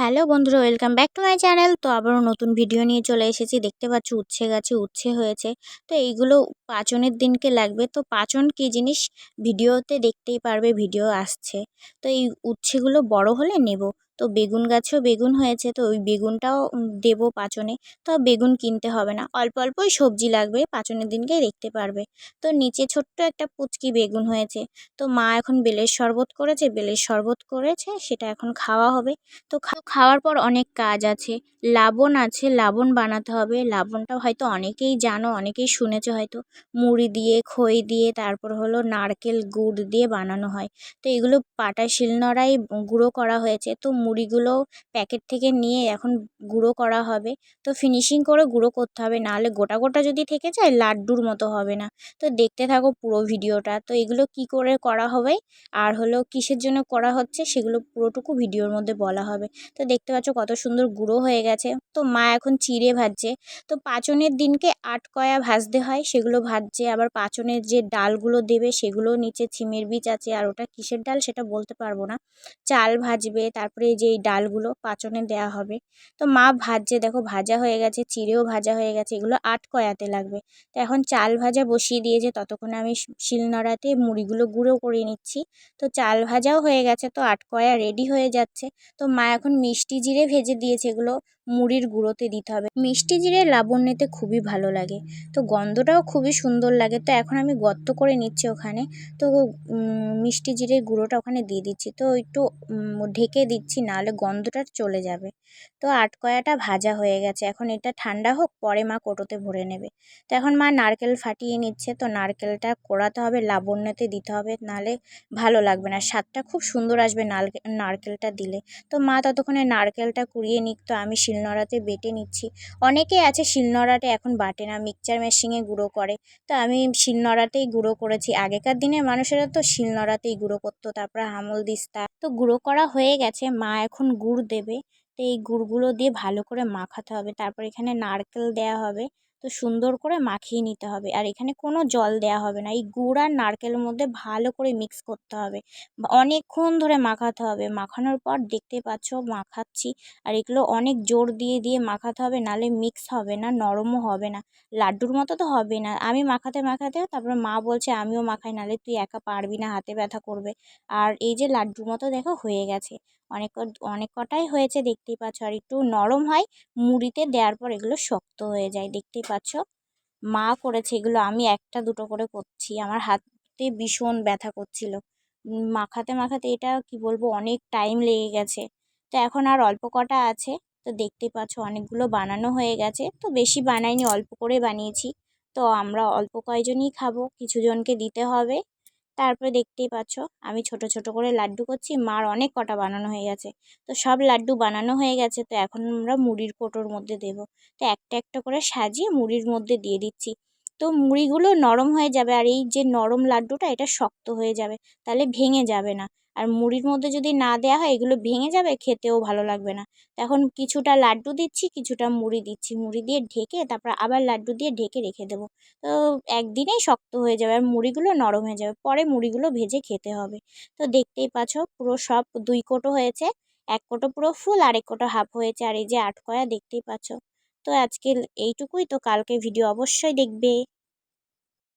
Hello বন্ধুরা, welcome back to my channel. তো আবারও নতুন ভিডিও নিয়ে চলে এসেছি। দেখতে পাচ্ছি উচ্ছে গাছে উচ্ছে হয়েছে। তো এইগুলো পাচনের দিনকে লাগবে। তো পাচন কি জিনিস? ভিডিওতে দেখতেই পারবে, ভিডিও আসছে। তো এই উচ্ছেগুলো বড় হলে নেব। তো বেগুন গাছেও বেগুন হয়েছে, তো ওই বেগুনটাও দেবো পাচনে। তো বেগুন কিনতে হবে না। অল্প অল্পই সবজি লাগবে, পাচনের দিনকে দেখতে পারবে। তো নিচে ছোট্ট একটা পুচকি বেগুন হয়েছে। তো মা এখন বেলের শরবত করেছে, বেলের শরবত করেছে, সেটা এখন খাওয়া হবে। তো খাওয়ার পর অনেক কাজ আছে। লাবণ আছে, লাবণ বানাতে হবে। লাবণটা হয়তো অনেকেই জানো, অনেকেই শুনেছো হয়তো। মুড়ি দিয়ে, খই দিয়ে, তারপর হলো নারকেল গুড় দিয়ে বানানো হয়। তো এগুলো পাটা শিলনোড়ায় গুঁড়ো করা হয়েছে। তো মুড়িগুলো প্যাকেট থেকে নিয়ে এখন গুঁড়ো করা হবে। তো ফিনিশিং করে গুঁড়ো করতে হবে, নাহলে গোটা গোটা যদি থেকে যায়, লাড্ডুর মতো হবে না। তো দেখতে থাকো পুরো ভিডিওটা। তো এগুলো কি করে করা হবে, আর হলো কিসের জন্য করা হচ্ছে, সেগুলো পুরোটুকু ভিডিওর মধ্যে বলা হবে। তো দেখতে পাচ্ছ কত সুন্দর গুঁড়ো হয়ে গেছে। তো মা এখন চিড়ে ভাজছে। তো পাচনের দিনকে আট কয়া ভাজতে হয়, সেগুলো ভাজছে। আবার পাচনের যে ডালগুলো দেবে সেগুলো নিচে ছিমের বীজ আছে। আর ওটা কিসের ডাল সেটা বলতে পারব না। চাল ভাজবে, তারপরে যে এই ডালগুলো পাচনে দেয়া হবে। তো মা ভাজছে, দেখো ভাজা হয়ে গেছে, চিড়েও ভাজা হয়ে গেছে, এগুলো আট কয়াতে লাগবে। তো এখন চাল ভাজা বসিয়ে দিয়েছে, ততক্ষণে আমি শিলনোড়াতে মুড়িগুলো গুঁড়ো করে নিচ্ছি। তো চাল ভাজাও হয়ে গেছে, তো আট কয়া রেডি হয়ে যাচ্ছে। তো মা এখন মিষ্টি জিরে ভেজে দিয়েছে এগুলো। মুড়ির গুঁড়োতে দিতে হবে। মিষ্টি জিরে লাবণ্যতে খুবই ভালো লাগে। তো গন্ধটাও খুবই সুন্দর লাগে। তো এখন আমি গর্ত করে নিচ্ছি ওখানে। তো মিষ্টি জিরের গুঁড়োটা ওখানে দিয়ে দিচ্ছি। তো একটু ঢেকে দিচ্ছি, নাহলে গন্ধটা চলে যাবে। তো আট কয়াটা ভাজা হয়ে গেছে। এখন এটা ঠান্ডা হোক, পরে মা কোটোতে ভরে নেবে। তো এখন মা নারকেল ফাটিয়ে নিচ্ছে। তো নারকেলটা কোড়াতে হবে, লাবণ্যতে দিতে হবে। নাহলে ভালো লাগবে না। স্বাদটা খুব সুন্দর আসবে নারকেলটা দিলে। তো মা ততক্ষণে নারকেলটা কুড়িয়ে নিক। তো আমি শিলনোড়াতে বেটে নিচ্ছি। অনেকে আছে শিলনোড়াতে এখন বাটে না, মিক্সচার মেশিনে গুঁড়ো করে। তো আমি শিলনোড়াতেই গুঁড়ো করেছি। আগেকার দিনের মানুষেরা তো শিলনোড়াতেই গুঁড়ো করতো, তারপরে হামল দিস্তা। তো গুঁড়ো করা হয়ে গেছে, মা এখন গুড় দেবে। তো এই গুড়গুলো দিয়ে ভালো করে মাখাতে হবে। তারপর এখানে নারকেল দেওয়া হবে। তো সুন্দর করে মাখিয়ে নিতে হবে। আর এখানে কোনো জল দেওয়া হবে না। এই গুড় আর নারকেলের মধ্যে ভালো করে মিক্স করতে হবে। অনেকক্ষণ ধরে মাখাতে হবে। মাখানোর পর দেখতে পাচ্ছ মাখাচ্ছি। আর এগুলো অনেক জোর দিয়ে দিয়ে মাখাতে হবে। নালে মিক্স হবে না, নরমও হবে না। লাড্ডুর মতো তো হবে না। আমি মাখাতে মাখাতে তারপরে মা বলছে, আমিও মাখাই, নালে তুই একা পারবি না, হাতে ব্যথা করবে। আর এই যে লাড্ডুর মতো দেখো হয়ে গেছে। অনেক অনেক কটাই হয়েছে দেখতেই পাচ্ছ। আর একটু নরম হয়, মুড়িতে দেওয়ার পর এগুলো শক্ত হয়ে যায়, দেখতেই পাচ্ছ। মা করেছে এগুলো, আমি একটা দুটো করে করছি, আমার হাতে ভীষণ ব্যথা করছিল। মাখাতে মাখাতে এটা কি বলব, অনেক টাইম লেগে গেছে। তো এখন আর অল্প কটা আছে, তো দেখতেই পাচ্ছ অনেকগুলো বানানো হয়ে গেছে। তো বেশি বানাইনি, অল্প করে বানিয়েছি। তো আমরা অল্প কয়জনই খাব, কিছু জনকে দিতে হবে। তারপরে দেখতেই পাচ্ছ, আমি ছোট ছোট করে লাড্ডু করছি, মার অনেক কটা বানানো হয়ে গেছে। তো সব লাড্ডু বানানো হয়ে গেছে, তো এখন আমরা মুড়ির কোটোর মধ্যে দেব। তো একটা একটা করে সাজিয়ে মুড়ির মধ্যে দিয়ে দিচ্ছি। তো মুড়িগুলো নরম হয়ে যাবে, আর এই যে নরম লাড্ডুটা, এটা শক্ত হয়ে যাবে, তাহলে ভেঙে যাবে না। আর মুড়ির মধ্যে যদি না দেওয়া হয়, এগুলো ভেঙে যাবে, খেতেও ভালো লাগবে না। এখন কিছুটা লাড্ডু দিচ্ছি, কিছুটা মুড়ি দিচ্ছি। মুড়ি দিয়ে ঢেকে তারপর আবার লাড্ডু দিয়ে ঢেকে রেখে দেবো। তো একদিনেই শক্ত হয়ে যাবে আর মুড়িগুলো নরম হয়ে যাবে। পরে মুড়িগুলো ভেজে খেতে হবে। তো দেখতেই পাচ্ছ, পুরো সব দুই কোটো হয়েছে। এক কোটো পুরো ফুল আর এক কোটো হাফ হয়েছে। আর এই যে আট কয়া দেখতেই পাচ্ছ। তো আজকে এইটুকুই। তো কালকে ভিডিও অবশ্যই দেখবে।